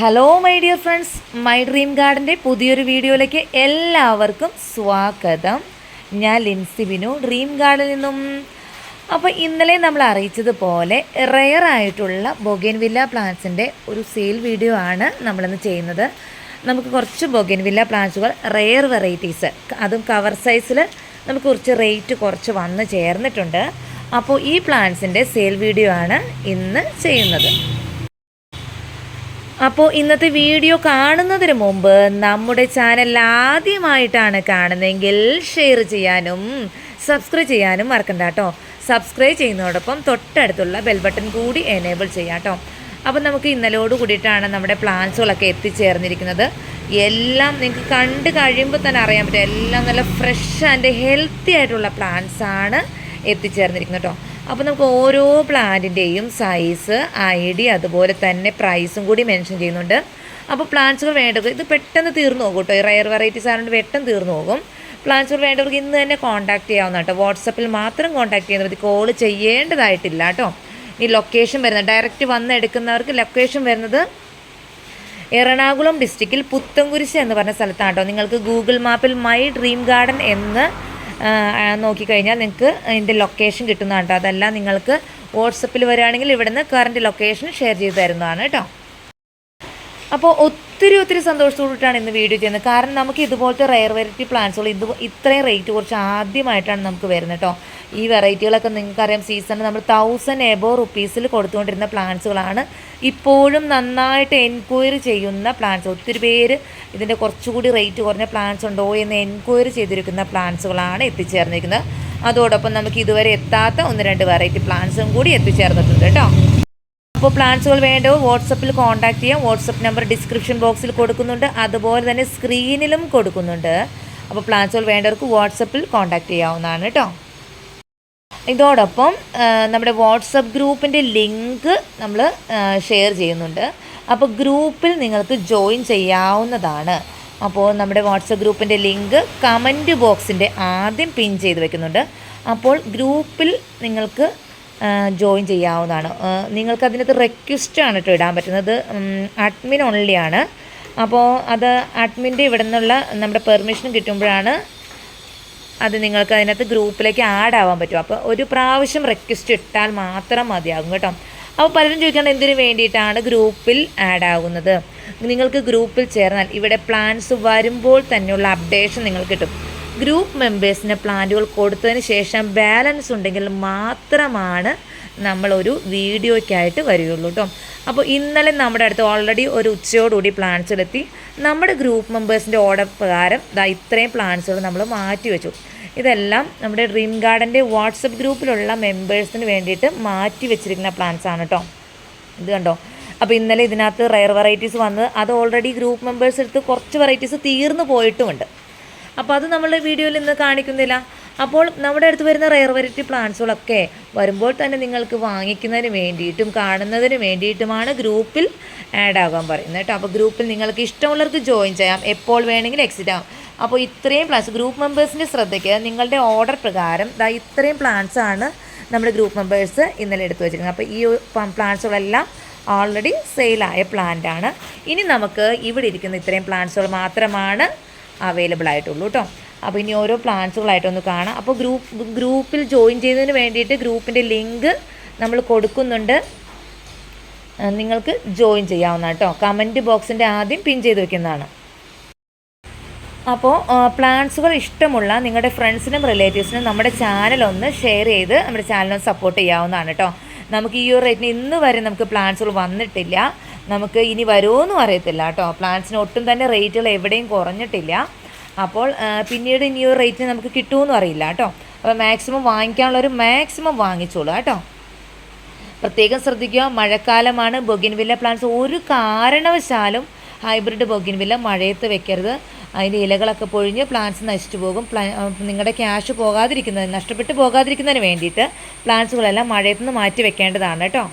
Hello my dear friends my dream ഗാർഡന്റെ പുതിയൊരു വീഡിയോയിലേക്ക് എല്ലാവർക്കും സ്വാഗതം. ഞാൻ ലിൻസി ബിനു ഡ്രീം ഗാർഡിൽ നിന്നും. അപ്പോൾ ഇന്നലെ നമ്മൾ അറിയിച്ചതുപോലെ റെയർ ആയിട്ടുള്ള ബൊഗേൻവില്ല പ്ലാന്റ്സിന്റെ ഒരു സെയിൽ വീഡിയോ ആണ് നമ്മളിന്ന് ചെയ്യുന്നത്. നമുക്ക് കുറച്ച് ബൊഗേൻവില്ല പ്ലാന്റ്സുകൾ റെയർ വെറൈറ്റീസ് അതും കവർ സൈസിൽ നമുക്ക് കുറച്ച് റേറ്റ് കുറച്ച് വന്ന് ചേർന്നിട്ടുണ്ട്. അപ്പോൾ ഈ പ്ലാന്റ്സിന്റെ സെയിൽ വീഡിയോ ആണ് ഇന്ന് ചെയ്യുന്നത്. അപ്പോൾ ഇന്നത്തെ വീഡിയോ കാണുന്നതിന് മുമ്പ് നമ്മുടെ ചാനൽ ആദ്യമായിട്ടാണ് കാണുന്നതെങ്കിൽ ഷെയർ ചെയ്യാനും സബ്സ്ക്രൈബ് ചെയ്യാനും മറക്കണ്ട കേട്ടോ. സബ്സ്ക്രൈബ് ചെയ്യുന്നതോടൊപ്പം തൊട്ടടുത്തുള്ള ബെൽ ബട്ടൺ കൂടി എനേബിൾ ചെയ്യാം കേട്ടോ. അപ്പോൾ നമുക്ക് ഇന്നലോട് കൂടിയിട്ടാണ് നമ്മുടെ പ്ലാൻസുകളൊക്കെ എത്തിച്ചേർന്നിരിക്കുന്നത്. എല്ലാം നിങ്ങൾക്ക് കണ്ട് കഴിയുമ്പോൾ തന്നെ അറിയാൻ പറ്റും. എല്ലാം നല്ല ഫ്രഷ് ആൻഡ് ഹെൽത്തി ആയിട്ടുള്ള പ്ലാന്റ്സ് ആണ് എത്തിച്ചേർന്നിരിക്കുന്നത് കേട്ടോ. അപ്പോൾ നമുക്ക് ഓരോ പ്ലാന്റിന്റെയും സൈസ് ഐ ഡി അതുപോലെ തന്നെ പ്രൈസും കൂടി മെൻഷൻ ചെയ്യുന്നുണ്ട്. അപ്പോൾ പ്ലാന്റ്സുകൾ വേണ്ടവർക്ക് ഇത് പെട്ടെന്ന് തീർന്നു പോകും കേട്ടോ. ഈ റയർ വെറൈറ്റീസ് ആയതുകൊണ്ട് പെട്ടെന്ന് തീർന്നു പോകും. പ്ലാന്റ്സുകൾ വേണ്ടവർക്ക് ഇന്ന് തന്നെ കോൺടാക്ട് ചെയ്യാവുന്ന കേട്ടോ. വാട്സപ്പിൽ മാത്രം കോൺടാക്ട് ചെയ്യുന്ന മതി കോൾ ചെയ്യേണ്ടതായിട്ടില്ല കേട്ടോ. ഈ ലൊക്കേഷൻ വരുന്നത് ഡയറക്റ്റ് വന്ന് എടുക്കുന്നവർക്ക് ലൊക്കേഷൻ വരുന്നത് എറണാകുളം ഡിസ്ട്രിക്റ്റിൽ പുത്തൻകുരിശ് എന്ന് പറഞ്ഞ സ്ഥലത്താണ് കേട്ടോ. നിങ്ങൾക്ക് ഗൂഗിൾ മാപ്പിൽ മൈ ഡ്രീം ഗാർഡൻ എന്ന് നോക്കിക്കഴിഞ്ഞാൽ നിങ്ങൾക്ക് അതിന്റെ ലൊക്കേഷൻ കിട്ടുന്നതാണ് കേട്ടോ. അതെല്ലാം നിങ്ങൾക്ക് വാട്സപ്പിൽ വരികയാണെങ്കിൽ ഇവിടുന്ന് കറണ്ട് ലൊക്കേഷൻ ഷെയർ ചെയ്ത് തരുന്നതാണ് കേട്ടോ. അപ്പോൾ ഒത്തിരി ഒത്തിരി സന്തോഷത്തോടിട്ടാണ് ഇന്ന് വീഡിയോ ചെയ്യുന്നത്. കാരണം നമുക്ക് ഇതുപോലത്തെ റയർ വെറൈറ്റി പ്ലാന്റ്സുകൾ ഇത് ഇത്രയും റേറ്റ് കുറച്ച് ആദ്യമായിട്ടാണ് നമുക്ക് വരുന്നത് കേട്ടോ ഈ വെറൈറ്റികളൊക്കെ നിങ്ങൾക്കറിയാം സീസണിൽ നമ്മൾ തൗസൻഡ് എബോ റുപ്പീസിൽ കൊടുത്തുകൊണ്ടിരുന്ന പ്ലാന്റ്സുകളാണ് ഇപ്പോഴും നന്നായിട്ട് എൻക്വയറി ചെയ്യുന്ന പ്ലാന്റ്സ് ഒത്തിരി പേര് ഇതിന്റെ കുറച്ചുകൂടി റേറ്റ് കുറഞ്ഞ പ്ലാന്റ്സ് ഉണ്ടോ എന്ന് എൻക്വയറി ചെയ്തിരിക്കുന്ന പ്ലാന്റ്സുകളാണ് എത്തിച്ചേർന്നിരിക്കുന്നത്. അതോടൊപ്പം നമുക്ക് ഇതുവരെ എത്താത്ത ഒന്ന് രണ്ട് വെറൈറ്റി പ്ലാന്റ്സും കൂടി എത്തിച്ചേർന്നിട്ടുണ്ട് കേട്ടോ അപ്പോൾ പ്ലാൻസുകൾ വേണ്ടോ? വാട്സപ്പിൽ കോൺടാക്ട് ചെയ്യാം. വാട്സപ്പ് നമ്പർ ഡിസ്ക്രിപ്ഷൻ ബോക്സിൽ കൊടുക്കുന്നുണ്ട്. അതുപോലെ തന്നെ സ്ക്രീനിലും കൊടുക്കുന്നുണ്ട്. അപ്പോൾ പ്ലാൻസുകൾ വേണ്ടവർക്ക് വാട്സപ്പിൽ കോൺടാക്ട് ചെയ്യാവുന്നതാണ് കേട്ടോ. ഇതോടൊപ്പം നമ്മുടെ വാട്സപ്പ് ഗ്രൂപ്പിന്റെ ലിങ്ക് നമ്മൾ ഷെയർ ചെയ്യുന്നുണ്ട്. അപ്പോൾ ഗ്രൂപ്പിൽ നിങ്ങൾക്ക് ജോയിൻ ചെയ്യാവുന്നതാണ്. അപ്പോൾ നമ്മുടെ വാട്സപ്പ് ഗ്രൂപ്പിന്റെ ലിങ്ക് കമന്റ് ബോക്സിന്റെ ആദ്യം പിൻ ചെയ്ത് വെക്കുന്നുണ്ട്. അപ്പോൾ ഗ്രൂപ്പിൽ നിങ്ങൾക്ക് ജോയിൻ ചെയ്യാവുന്നതാണ്. നിങ്ങൾക്ക് അതിനകത്ത് ആണ് കേട്ടോ ഇടാൻ പറ്റുന്നത്. അഡ്മിൻ ഓൺലിയാണ് അപ്പോൾ അത് അഡ്മിന്റെ ഇവിടെ നിന്നുള്ള നമ്മുടെ പെർമിഷൻ കിട്ടുമ്പോഴാണ് അത് നിങ്ങൾക്ക് അതിനകത്ത് ഗ്രൂപ്പിലേക്ക് ആഡ് ആവാൻ പറ്റും അപ്പോൾ ഒരു പ്രാവശ്യം റിക്വസ്റ്റ് ഇട്ടാൽ മാത്രം മതിയാകും കേട്ടോ. അപ്പോൾ പലരും ചോദിക്കേണ്ട എന്തിനു വേണ്ടിയിട്ടാണ് ഗ്രൂപ്പിൽ ആഡ് ആകുന്നത്? നിങ്ങൾക്ക് ഗ്രൂപ്പിൽ ചേർന്നാൽ ഇവിടെ പ്ലാൻസ് വരുമ്പോൾ തന്നെയുള്ള അപ്ഡേഷൻ നിങ്ങൾക്ക് കിട്ടും. ഗ്രൂപ്പ് മെമ്പേഴ്സിന് പ്ലാന്റുകൾ കൊടുത്തതിന് ശേഷം ബാലൻസ് ഉണ്ടെങ്കിൽ മാത്രമാണ് നമ്മളൊരു വീഡിയോയ്ക്കായിട്ട് വരികയുള്ളൂ കേട്ടോ. അപ്പോൾ ഇന്നലെ നമ്മുടെ അടുത്ത് ഓൾറെഡി ഒരു ഉച്ചയോടുകൂടി പ്ലാന്റ്സിലെത്തി. നമ്മുടെ ഗ്രൂപ്പ് മെമ്പേഴ്സിന്റെ ഓർഡർ പ്രകാരം ഇതാ ഇത്രയും പ്ലാന്റ്സുകൾ നമ്മൾ മാറ്റി വെച്ചു. ഇതെല്ലാം നമ്മുടെ ഡ്രീം ഗാർഡന്റെ വാട്സപ്പ് ഗ്രൂപ്പിലുള്ള മെമ്പേഴ്സിന് വേണ്ടിയിട്ട് മാറ്റി വെച്ചിരിക്കുന്ന പ്ലാന്റ്സ് ആണ് കേട്ടോ. ഇത് കണ്ടോ? അപ്പോൾ ഇന്നലെ ഇതിനകത്ത് റയർ വെറൈറ്റീസ് വന്നത് അത് ഓൾറെഡി ഗ്രൂപ്പ് മെമ്പേഴ്സ് എടുത്ത് കുറച്ച് വെറൈറ്റീസ് തീർന്നു പോയിട്ടുമുണ്ട്. അപ്പോൾ അത് നമ്മൾ വീഡിയോയിൽ ഇന്ന് കാണിക്കുന്നില്ല. അപ്പോൾ നമ്മുടെ അടുത്ത് വരുന്ന റെയർ വെറൈറ്റി പ്ലാന്റ്സുകളൊക്കെ വരുമ്പോൾ തന്നെ നിങ്ങൾക്ക് വാങ്ങിക്കുന്നതിന് വേണ്ടിയിട്ടും കാണുന്നതിന് വേണ്ടിയിട്ടുമാണ് ഗ്രൂപ്പിൽ ആഡ് ആകാൻ പറയുന്നത് കേട്ടോ. അപ്പോൾ ഗ്രൂപ്പിൽ നിങ്ങൾക്ക് ഇഷ്ടമുള്ളവർക്ക് ജോയിൻ ചെയ്യാം. എപ്പോൾ വേണമെങ്കിലും എക്സിറ്റ് ആവും. അപ്പോൾ ഇത്രയും പ്ലാൻസ് ഗ്രൂപ്പ് മെമ്പേഴ്സിന്റെ ശ്രദ്ധയ്ക്ക് നിങ്ങളുടെ ഓർഡർ പ്രകാരം ദാ ഇത്രയും പ്ലാന്റ്സ് ആണ് നമ്മുടെ ഗ്രൂപ്പ് മെമ്പേഴ്സ് ഇന്നലെ എടുത്തു വെച്ചിരിക്കുന്നത്. അപ്പോൾ ഈ പ്ലാന്റ്സുകളെല്ലാം ഓൾറെഡി സെയിലായ പ്ലാന്റ് ആണ്. ഇനി നമുക്ക് ഇവിടെ ഇരിക്കുന്ന ഇത്രയും പ്ലാന്റ്സുകൾ മാത്രമാണ് അവൈലബിൾ ആയിട്ടുള്ളൂ കേട്ടോ അപ്പോൾ ഇനി ഓരോ പ്ലാൻസുകളായിട്ടൊന്ന് കാണാം. അപ്പോൾ ഗ്രൂപ്പ് ഗ്രൂപ്പിൽ ജോയിൻ ചെയ്യുന്നതിന് വേണ്ടിയിട്ട് ഗ്രൂപ്പിന്റെ ലിങ്ക് നമ്മൾ കൊടുക്കുന്നുണ്ട്. നിങ്ങൾക്ക് ജോയിൻ ചെയ്യാവുന്ന കേട്ടോ കമന്റ് ബോക്സിന്റെ ആദ്യം പിൻ ചെയ്ത് വെക്കുന്നതാണ്. അപ്പോൾ പ്ലാൻസുകൾ ഇഷ്ടമുള്ള നിങ്ങളുടെ ഫ്രണ്ട്സിനും റിലേറ്റീവ്സിനും നമ്മുടെ ചാനൽ ഒന്ന് ഷെയർ ചെയ്ത് നമ്മുടെ ചാനലൊന്ന് സപ്പോർട്ട് ചെയ്യാവുന്നതാണ് കേട്ടോ നമുക്ക് ഈ ഒരു റേറ്റിന് ഇന്ന് വരെ നമുക്ക് പ്ലാൻസുകൾ വന്നിട്ടില്ല. നമുക്ക് ഇനി വരുമോയെന്നും അറിയത്തില്ല കേട്ടോ. പ്ലാന്റ്സിന് ഒട്ടും തന്നെ റേറ്റുകൾ എവിടെയും കുറഞ്ഞിട്ടില്ല. അപ്പോൾ പിന്നീട് ഇനി ഒരു റേറ്റിന് നമുക്ക് കിട്ടുമെന്നും അറിയില്ല കേട്ടോ. അപ്പോൾ മാക്സിമം വാങ്ങിക്കാനുള്ളവർ മാക്സിമം വാങ്ങിച്ചോളൂ കേട്ടോ. പ്രത്യേകം ശ്രദ്ധിക്കുക മഴക്കാലമാണ്. ബൊഗിൻവില്ല പ്ലാന്റ്സ് ഒരു കാരണവശാലും ഹൈബ്രിഡ് ബൊഗിൻവില്ല മഴയത്ത് വെക്കരുത്. അതിന്റെ ഇലകളൊക്കെ പൊഴിഞ്ഞ് പ്ലാന്റ്സ് നശിച്ചു പോകും. നിങ്ങളുടെ ക്യാഷ് പോകാതിരിക്കുന്നതിന് നഷ്ടപ്പെട്ടു പോകാതിരിക്കുന്നതിന് വേണ്ടിയിട്ട് പ്ലാന്റ്സുകളെല്ലാം മഴയത്ത് നിന്ന് മാറ്റി വെക്കേണ്ടതാണ് കേട്ടോ.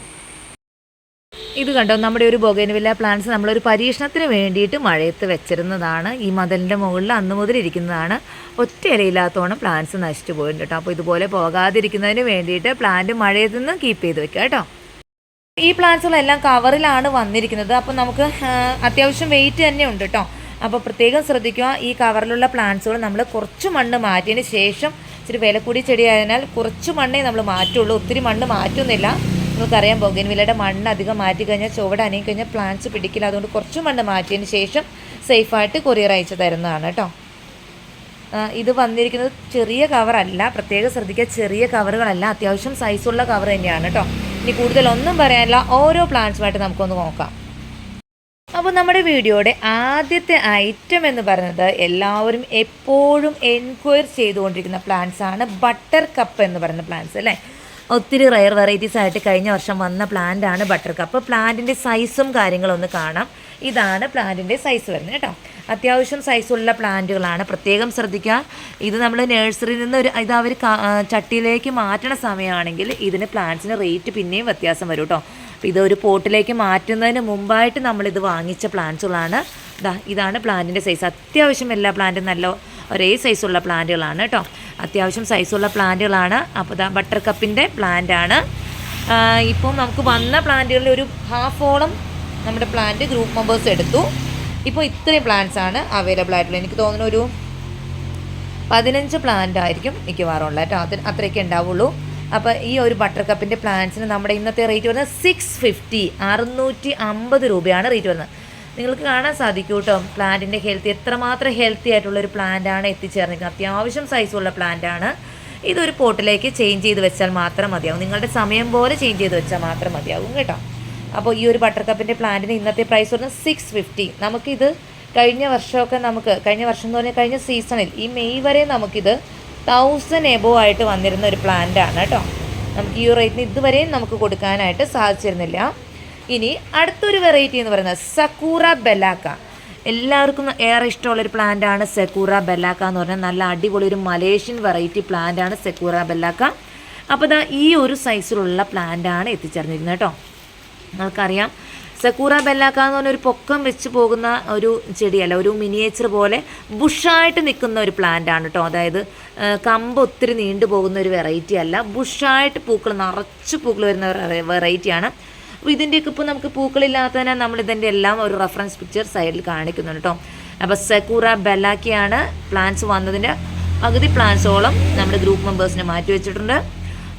ഇത് കണ്ടോ? നമ്മുടെ ഒരു ബൊഗേനുവില്ല പ്ലാന്റ്സ് നമ്മളൊരു പരീക്ഷണത്തിന് വേണ്ടിയിട്ട് മഴയത്ത് വെച്ചിരുന്നതാണ്. ഈ മതിലിന്റെ മുകളിൽ അന്ന് മുതൽ ഇരിക്കുന്നതാണ്. ഒറ്റ ഇലയില്ലാത്തോണം പ്ലാന്റ്സ് നശിച്ചു പോയിട്ടുണ്ട് കേട്ടോ. അപ്പോൾ ഇതുപോലെ പോകാതിരിക്കുന്നതിന് വേണ്ടിയിട്ട് പ്ലാന്റ് മഴയത്ത് നിന്ന് കീപ്പ് ചെയ്ത് വെക്കുക കേട്ടോ. ഈ പ്ലാന്റ്സുകളെല്ലാം കവറിലാണ് വന്നിരിക്കുന്നത്. അപ്പോൾ നമുക്ക് അത്യാവശ്യം വെയിറ്റ് തന്നെ ഉണ്ട് കേട്ടോ. അപ്പോൾ പ്രത്യേകം ശ്രദ്ധിക്കുക ഈ കവറിലുള്ള പ്ലാന്റ്സുകൾ നമ്മൾ കുറച്ച് മണ്ണ് മാറ്റിയതിന് ശേഷം ഇച്ചിരി വില കൂടി ചെടിയായതിനാൽ കുറച്ച് മണ്ണേ നമ്മൾ മാറ്റുള്ളൂ. ഒത്തിരി മണ്ണ് മാറ്റുന്നില്ല. നമുക്കറിയാം ബൊഗൻവില്ലയുടെ മണ്ണ് അധികം മാറ്റി കഴിഞ്ഞാൽ ചുവട് അനങ്ങി കഴിഞ്ഞാൽ പ്ലാന്റ്സ് പിടിക്കില്ല. അതുകൊണ്ട് കുറച്ച് മണ്ണ് മാറ്റിയതിന് ശേഷം സേഫായിട്ട് കൊറിയർ അയച്ചു തരുന്നതാണ് കേട്ടോ. ഇത് വന്നിരിക്കുന്നത് ചെറിയ കവറല്ല പ്രത്യേകം ശ്രദ്ധിക്കുക ചെറിയ കവറുകളല്ല അത്യാവശ്യം സൈസുള്ള കവർ തന്നെയാണ് കേട്ടോ. ഇനി കൂടുതലൊന്നും പറയാനില്ല. ഓരോ പ്ലാന്റ്സുമായിട്ട് നമുക്കൊന്ന് നോക്കാം. അപ്പോൾ നമ്മുടെ വീഡിയോയുടെ ആദ്യത്തെ ഐറ്റം എന്ന് പറയുന്നത് എല്ലാവരും എപ്പോഴും എൻക്വയർ ചെയ്തുകൊണ്ടിരിക്കുന്ന പ്ലാന്റ്സാണ് ബട്ടർ കപ്പ് എന്ന് പറയുന്ന പ്ലാന്റ്സ് അല്ലേ? ഒത്തിരി റയർ വെറൈറ്റീസ് ആയിട്ട് കഴിഞ്ഞ വർഷം വന്ന പ്ലാന്റ് ആണ് ബട്ടർ കപ്പ് പ്ലാന്റിന്റെ സൈസും കാര്യങ്ങളും ഒന്ന് കാണാം. ഇതാണ് പ്ലാന്റിന്റെ സൈസ് വരുന്നത് കേട്ടോ. അത്യാവശ്യം സൈസുള്ള പ്ലാന്റുകളാണ് പ്രത്യേകം ശ്രദ്ധിക്കുക. ഇത് നമ്മൾ നഴ്സറിയിൽ നിന്ന് ഒരു ഇത് അവർ ചട്ടിയിലേക്ക് മാറ്റണ സമയമാണെങ്കിൽ ഇതിന് പ്ലാന്റ്സിന് റേറ്റ് പിന്നെയും വ്യത്യാസം വരും കേട്ടോ. അപ്പോൾ ഇത് ഒരു പോട്ടിലേക്ക് മാറ്റുന്നതിന് മുമ്പായിട്ട് നമ്മളിത് വാങ്ങിച്ച പ്ലാന്റ്സുകളാണ് ഇതാ ഇതാണ് പ്ലാന്റിന്റെ സൈസ് അത്യാവശ്യം എല്ലാ പ്ലാന്റും നല്ല ഒരേ സൈസുള്ള പ്ലാന്റുകളാണ് കേട്ടോ അത്യാവശ്യം സൈസുള്ള പ്ലാന്റുകളാണ്. അപ്പോൾ ഇതാ ബട്ടർ കപ്പിന്റെ പ്ലാന്റാണ് ഇപ്പം നമുക്ക് വന്ന പ്ലാന്റുകളിൽ ഒരു ഹാഫോളം നമ്മുടെ പ്ലാന്റ് ഗ്രൂപ്പ് മെമ്പേഴ്സ് എടുത്തു. ഇപ്പോൾ ഇത്രയും പ്ലാന്റ്സ് ആണ് അവൈലബിൾ ആയിട്ടുള്ളത്. എനിക്ക് തോന്നുന്നു ഒരു പതിനഞ്ച് പ്ലാന്റ് ആയിരിക്കും മിക്കവാറും ഉള്ളത് കേട്ടോ അത് അത്രയൊക്കെ ഉണ്ടാവുള്ളൂ. അപ്പോൾ ഈ ഒരു ബട്ടർ കപ്പിന്റെ പ്ലാന്റ്സിന് നമ്മുടെ ഇന്നത്തെ റേറ്റ് വരുന്നത് സിക്സ് ഫിഫ്റ്റി അറുന്നൂറ്റി അമ്പത് രൂപയാണ് റേറ്റ് വരുന്നത്. നിങ്ങൾക്ക് കാണാൻ സാധിക്കും കേട്ടോ പ്ലാന്റിന്റെ ഹെൽത്തി എത്രമാത്രം ഹെൽത്തി ആയിട്ടുള്ള ഒരു പ്ലാന്റാണ് എത്തിച്ചേർന്നിരിക്കുന്നത്. അത്യാവശ്യം സൈസുള്ള പ്ലാന്റാണ് ഇതൊരു പോട്ടിലേക്ക് ചേഞ്ച് ചെയ്ത് വെച്ചാൽ മാത്രം മതിയാവും. നിങ്ങളുടെ സമയം പോലെ ചേഞ്ച് ചെയ്ത് വെച്ചാൽ മാത്രം മതിയാവും കേട്ടോ. അപ്പോൾ ഈ ഒരു ബട്ടർ കപ്പിന്റെ പ്ലാന്റിന് ഇന്നത്തെ പ്രൈസ് വരുന്നത് സിക്സ് ഫിഫ്റ്റി നമുക്കിത് കഴിഞ്ഞ വർഷമൊക്കെ നമുക്ക് കഴിഞ്ഞ വർഷം എന്ന് പറഞ്ഞാൽ കഴിഞ്ഞ സീസണിൽ ഈ മെയ് വരെ നമുക്കിത് തൗസൻഡ് എബോ ആയിട്ട് വന്നിരുന്ന ഒരു പ്ലാന്റ് ആണ് കേട്ടോ. നമുക്ക് ഈ റേറ്റിന് ഇതുവരെയും നമുക്ക് കൊടുക്കാനായിട്ട് സാധിച്ചിരുന്നില്ല. ഇനി അടുത്തൊരു വെറൈറ്റി എന്ന് പറയുന്നത് സക്കൂറ ബെലാക്ക എല്ലാവർക്കും ഏറെ ഇഷ്ടമുള്ള ഒരു പ്ലാന്റ് ആണ് സെക്കൂറ ബെല്ലാക്ക എന്ന് പറഞ്ഞാൽ നല്ല അടിപൊളി ഒരു മലേഷ്യൻ വെറൈറ്റി പ്ലാന്റ് ആണ് സെക്കൂറ ബെല്ലാക്ക അപ്പോൾ ഇതാ ഈ ഒരു സൈസിലുള്ള പ്ലാന്റ് ആണ് എത്തിച്ചേർന്നിരുന്നത് കേട്ടോ. നിങ്ങൾക്കറിയാം സക്കൂറ ബെല്ലാക്ക എന്ന് പറഞ്ഞ ഒരു പൊക്കം വെച്ച് പോകുന്ന ഒരു ചെടിയല്ല ഒരു മിനിയേച്ചർ പോലെ ബുഷായിട്ട് നിൽക്കുന്ന ഒരു പ്ലാന്റ് ആണ് കേട്ടോ. അതായത് കമ്പ് ഒത്തിരി നീണ്ടു പോകുന്ന ഒരു വെറൈറ്റി അല്ല ബുഷായിട്ട് പൂക്കൾ നിറച്ച് പൂക്കൾ വരുന്ന വെറൈറ്റിയാണ് അപ്പോൾ ഇതിന്റെയൊക്കെ ഇപ്പോൾ നമുക്ക് പൂക്കളില്ലാത്തതിനാൽ നമ്മൾ ഇതിന്റെ എല്ലാം ഒരു റെഫറൻസ് പിക്ചർ സൈഡിൽ കാണിക്കുന്നുണ്ട് കേട്ടോ അപ്പോൾ സെക്കൂറ ബെല്ലാക്കിയാണ് പ്ലാന്റ്സ് വന്നതിന്റെ പകുതി പ്ലാന്റ്സോളം നമ്മുടെ ഗ്രൂപ്പ് മെമ്പേഴ്സിനെ മാറ്റി വെച്ചിട്ടുണ്ട്.